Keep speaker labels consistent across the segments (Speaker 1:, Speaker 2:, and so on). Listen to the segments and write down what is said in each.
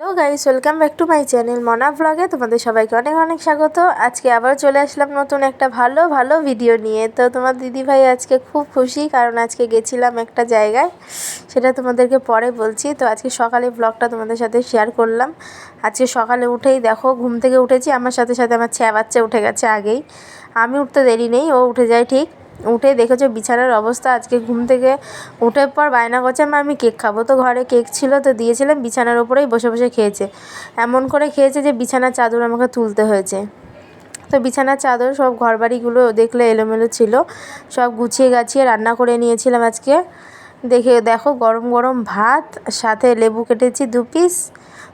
Speaker 1: Hello guys welcome back to my channel Mona ব্লগে তোমাদের সবাইকে অনেক অনেক স্বাগত। আজকে আবার চলে আসলাম নতুন একটা ভালো ভালো ভিডিও নিয়ে। তো তোমার দিদিভাই আজকে খুব খুশি, কারণ আজকে গেছিলাম একটা জায়গায়। সেটা তোমাদেরকে পরে বলছি। তো আজকে সকালে ব্লগটা তোমাদের সাথে শেয়ার করলাম। আজকে সকালে উঠেই দেখো, ঘুম থেকে উঠেছি। আমার সাথে সাথে আমার ছ্যা বাচ্চা উঠে গেছে আগেই। আমি উঠতে দেরি নেই, ও উঠে যায় ঠিক। উঠে দেখেছ বিছানার অবস্থা, আজকে ঘুম থেকে উঠে পর বায়না করছে, মা, আমি কেক খাব। তো ঘরে কেক ছিল, তো দিয়েছিলাম, বিছানার ওপরেই বসে বসে খেয়েছে। এমন করে খেয়েছে যে বিছানার চাদর আমাকে তুলতে হয়েছে। তো বিছানার চাদর, সব ঘরবাড়িগুলো দেখলে এলোমেলো ছিল, সব গুছিয়ে গাছিয়ে রান্না করে নিয়েছিলাম আজকে। দেখে, দেখো, গরম গরম ভাত, সাথে লেবু কেটেছি দু পিস।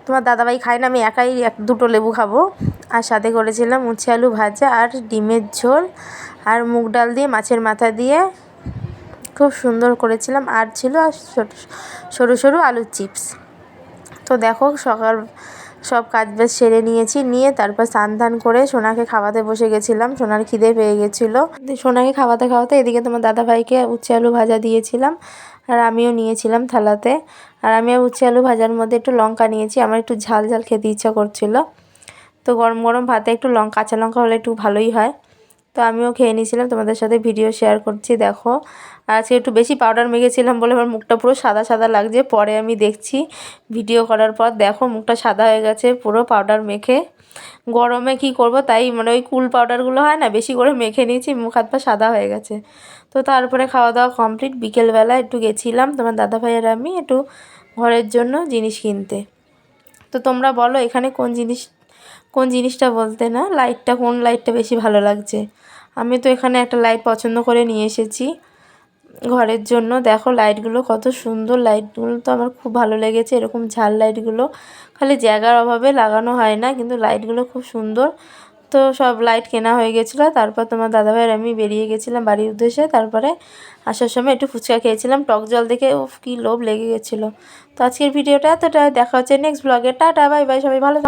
Speaker 1: তোমার দাদাভাই খায় না, আমি একাই এক, দুটো লেবু খাব। আর সাথে করেছিলাম উচ্ছে আলু ভাজা আর ডিমের ঝোল আর মুগ ডাল দিয়ে মাছের মাথা দিয়ে। খুব সুন্দর করেছিলাম। আর ছিল আর সরু সরু আলুর চিপস। তো দেখো সকাল, সব কাজ বাজ সেরে নিয়েছি। নিয়ে তারপর স্নান টান করে সোনাকে খাওয়াতে বসে গেছিলাম। সোনার খিদে পেয়ে গেছিল। সোনাকে খাওয়াতে খাওয়াতে এদিকে তোমার দাদাভাইকে উচ্ছে আলু ভাজা দিয়েছিলাম। আর আমিও নিয়েছিলাম থালাতে। আর আমিও উচ্ছে আলু ভাজার মধ্যে একটু লঙ্কা নিয়েছি। আমার একটু ঝাল ঝাল খেতে ইচ্ছা করছিল। তো গরম গরম ভাতে একটু লঙ্কা কাঁচা লঙ্কা হলে একটু ভালোই হয়। তো আমিও খেয়ে নিয়েছিলাম, তোমাদের সাথে ভিডিও শেয়ার করছি, দেখো। আর আজকে একটু বেশি পাউডার মেখেছিলাম বলে আমার মুখটা পুরো সাদা সাদা লাগছে, পরে আমি দেখছি ভিডিও করার পর। দেখো, মুখটা সাদা হয়ে গেছে, পুরো পাউডার মেখে। গরমে কি করব, তাই মানে ওই কুল পাউডারগুলো হয় না, বেশি করে মেখে নিয়েছি, মুখ হাত পা সাদা হয়ে গেছে। তো তারপরে খাওয়া দাওয়া কমপ্লিট বিকেলবেলা একটু গেছিলাম, তোমার দাদা ভাইয়ের আমি একটু ঘরের জন্য জিনিস কিনতে। তো তোমরা বলো, এখানে কোন জিনিস কোন জিনিসটা বলতে না? লাইটটা কোন লাইটটা বেশি ভালো লাগছে? আমি তো এখানে একটা লাইট পছন্দ করে নিয়ে এসেছি ঘরের জন্য। দেখো লাইটগুলো কত সুন্দর। লাইটগুলো তো আমার খুব ভালো লেগেছে। এরকম ঝাল লাইটগুলো খালি জায়গার অভাবে লাগানো হয় না, কিন্তু লাইটগুলো খুব সুন্দর। তো সব লাইট কেনা হয়ে গেছিল। তারপর তোমার দাদাভাইয়ের আমি বেরিয়ে গেছিলাম বাড়ির উদ্দেশ্যে। তারপরে আসার সময় একটু ফুচকা খেয়েছিলাম। টক জল দেখে ও কী লোভ লেগে গেছিল। তো আজকের ভিডিওটা এতটা দেখা হচ্ছে নেক্সট ব্লগে টাটা বাই বাই সবাই ভালো